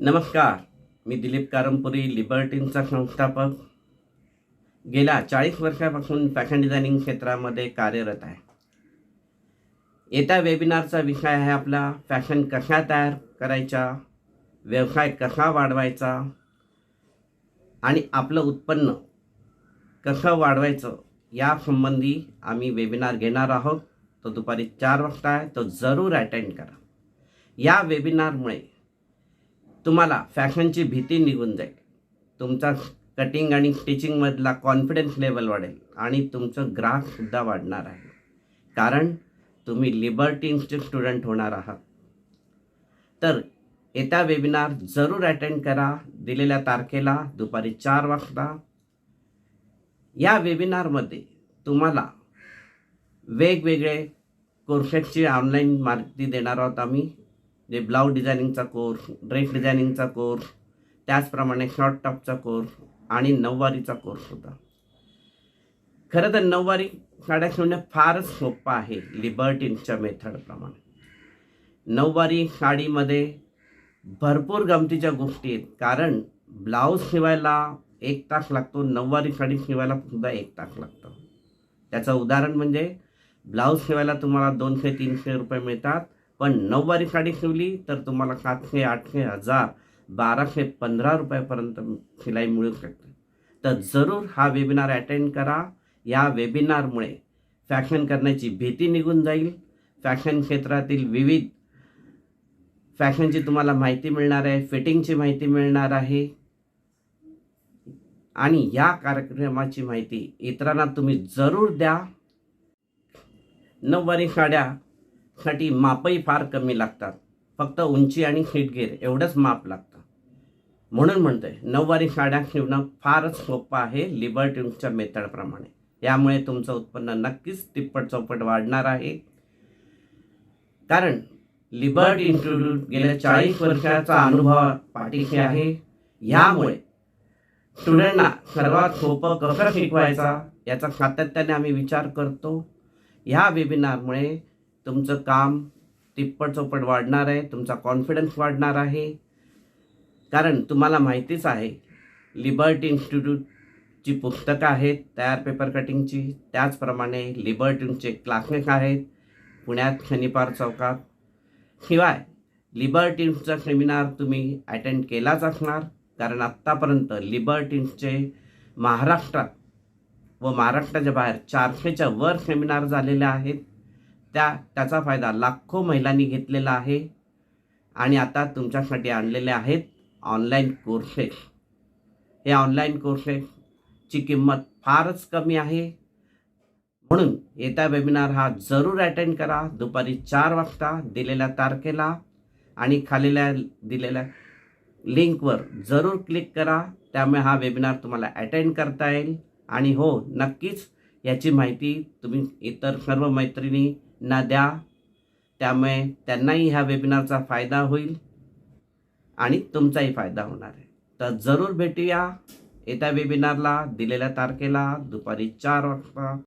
नमस्कार मी दिलीप कारंपुरी लिबर्टीनचा संस्थापक. गेल्या चाळीस वर्षापासून फॅशन डिझायनिंग क्षेत्रामध्ये कार्यरत आहे. येत्या वेबिनारचा विषय आहे आपला फॅशन कशा तयार करायच्या व्यवसाय कसा वाढवायचा आणि आपलं उत्पन्न कसं वाढवायचं यासंबंधी आम्ही वेबिनार घेणार आहोत. तो दुपारी चार वाजता आहे तो जरूर अटेंड करा. या वेबिनारमुळे तुम्हाला फॅशनची भीती निघून जाईल. तुमचा कटिंग आणि स्टिचिंगमधला कॉन्फिडन्स लेवल वाढेल आणि तुमचं ग्राहकसुद्धा वाढणार आहे. कारण तुम्ही लिबर्टीन्सचे स्टुडंट होणार आहात. तर येत्या वेबिनार जरूर अटेंड करा. दिलेल्या तारखेला दुपारी चार वाजता. या वेबिनारमध्ये तुम्हाला वेगवेगळे कोर्सेसची ऑनलाईन माहिती देणार आहोत आम्ही. जे ब्लाऊज डिझायनिंगचा कोर्स ड्रेस डिझायनिंगचा कोर्स त्याचप्रमाणे शॉर्ट टॉपचा कोर्स आणि नऊवारीचा कोर्स होता. खरं तर नऊवारी साड्या शिवणं फारच सोपं आहे लिबर्टीनच्या मेथडप्रमाणे नऊवारी साडीमध्ये भरपूर गमतीच्या गोष्टी आहेत कारण ब्लाऊज शिवायला एक तास लागतो नऊवारी साडी शिवायला सुद्धा एक तास लागतो. त्याचं उदाहरण म्हणजे ब्लाऊज शिवायला तुम्हाला दोनशे तीनशे रुपये मिळतात पण नऊवारी साडी शिवली तर तुम्हाला सातशे आठशे हजार बाराशे पंधरा रुपयापर्यंत शिलाई मिळू शकते. तर जरूर हा वेबिनार अटेंड करा. या वेबिनारमुळे फॅशन करण्याची भीती निघून जाईल. फॅशन क्षेत्रातील विविध फॅशनची तुम्हाला माहिती मिळणार आहे फिटिंगची माहिती मिळणार आहे. आणि या कार्यक्रमाची माहिती इतरांना तुम्ही जरूर द्या. नऊवारी साड्या साठी मापही फार कमी लागतात. फक्त उंची आणि हिटगेर एवढंच माप लागतं. म्हणून म्हणतोय नऊवारी साड्या शिवणं फारच सोपं आहे लिबर्टीच्या मेथडप्रमाणे. यामुळे तुमचं उत्पन्न नक्कीच तिप्पट चौपट वाढणार आहे. कारण लिबर्ट इन्स्टिट्यूट गेल्या चाळीस वर्षाचा अनुभव पाठीशी आहे. यामुळे स्टुडंटना सर्वात सोपं कसं शिकवायचा याचा सातत्याने आम्ही विचार करतो. ह्या वेबिनारमुळे तुमचं काम तिप्पट चौपट वाढणार आहे तुमचा कॉन्फिडन्स वाढणार आहे. कारण तुम्हाला माहितीच आहे लिबर्टी इन्स्टिट्यूटची पुस्तकं आहेत तयार पेपर कटिंगची त्याचप्रमाणे लिबर्टीचे क्लासेस आहेत पुण्यात शनिपार चौकात. शिवाय लिबर्टीन्सचा सेमिनार तुम्ही अटेंड केलाच असणार. कारण आत्तापर्यंत लिबर्टीन्सचे महाराष्ट्रात व महाराष्ट्राच्या बाहेर चारशेच्या वर सेमिनार झालेले आहेत. त्या त्याचा फायदा लाखो महिलांनी घेतलेला आहे. आणि आता तुमच्यासाठी आणलेले आहेत ऑनलाईन कोर्सेस हे ऑनलाईन कोर्सेसची किंमत फारच कमी आहे. म्हणून येत्या वेबिनार हा जरूर अटेंड करा. दुपारी चार वाजता दिलेल्या तारखेला आणि खालील्या दिलेल्या लिंकवर जरूर क्लिक करा. त्यामुळे हा वेबिनार तुम्हाला अटेंड करता येईल. आणि हो नक्कीच याची माहिती तुम्ही इतर सर्व मैत्रिणी मैत्रिणींना द्या. त्यामुळे त्यांनाही ह्या वेबिनारचा फायदा होईल आणि तुमचाही फायदा होणार आहे. तर जरूर भेटूया येत्या वेबिनारला दिलेल्या तारखेला दुपारी चार वाजता.